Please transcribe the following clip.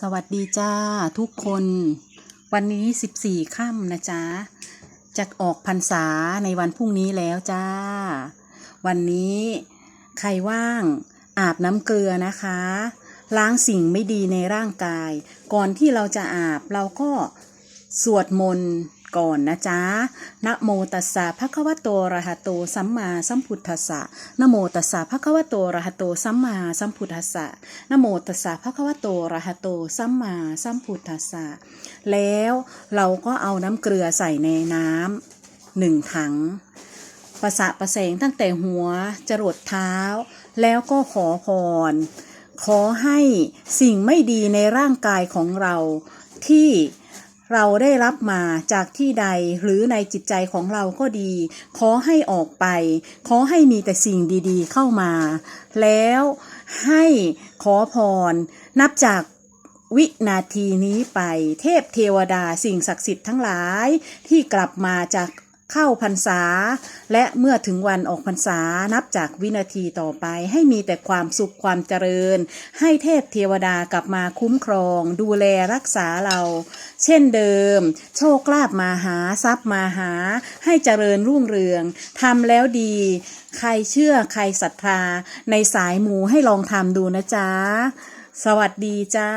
สวัสดีจ้าทุกคน วันนี้14ค่ำนะจ๊ะจะออกพรรษาในวันพรุ่งนี้แล้วจ้า วันนี้ใครว่างอาบน้ำเกลือนะคะ ล้างสิ่งไม่ดีในร่างกาย ก่อนที่เราจะอาบเราก็สวดมนต์ ก่อนนะจ๊ะนะโมตัสสะภะคะวะโตระหะโตสัมมาสัมพุทธัสสะนะโมตัสสะภะคะวะโตระหะโตสัมมาสัมพุทธัสสะนะโมตัสสะภะคะวะโตระหะโตสัมมาสัมพุทธัสสะแล้วเราก็เอาน้ำเกลือใส่ในน้ำหนึ่งถังประสะประแสงตั้งแต่หัวจรดเท้า แล้วก็ขอพร ขอให้สิ่งไม่ดีในร่างกายของเราที่ เราได้รับมาจากที่ใดหรือในจิตใจของเราก็ดี ขอให้ออกไป ขอให้มีแต่สิ่งดีๆเข้ามา แล้วให้ขอพร นับจากวินาทีนี้ไป เทพเทวดาสิ่งศักดิ์สิทธิ์ทั้งหลายที่กลับมาจาก เข้าพรรษา และเมื่อถึงวันออกพรรษานับจากวินาทีต่อไป ให้มีแต่ความสุขความเจริญ ให้เทพเทวดากลับมาคุ้มครอง ดูแลรักษาเรา เช่นเดิม โชคลาภมาหาทรัพย์มาหา ให้เจริญรุ่งเรืองทำแล้วดี ใครเชื่อใครศรัทธา ในสายมูให้ลองทำดูนะจ๊ะ สวัสดีจ้า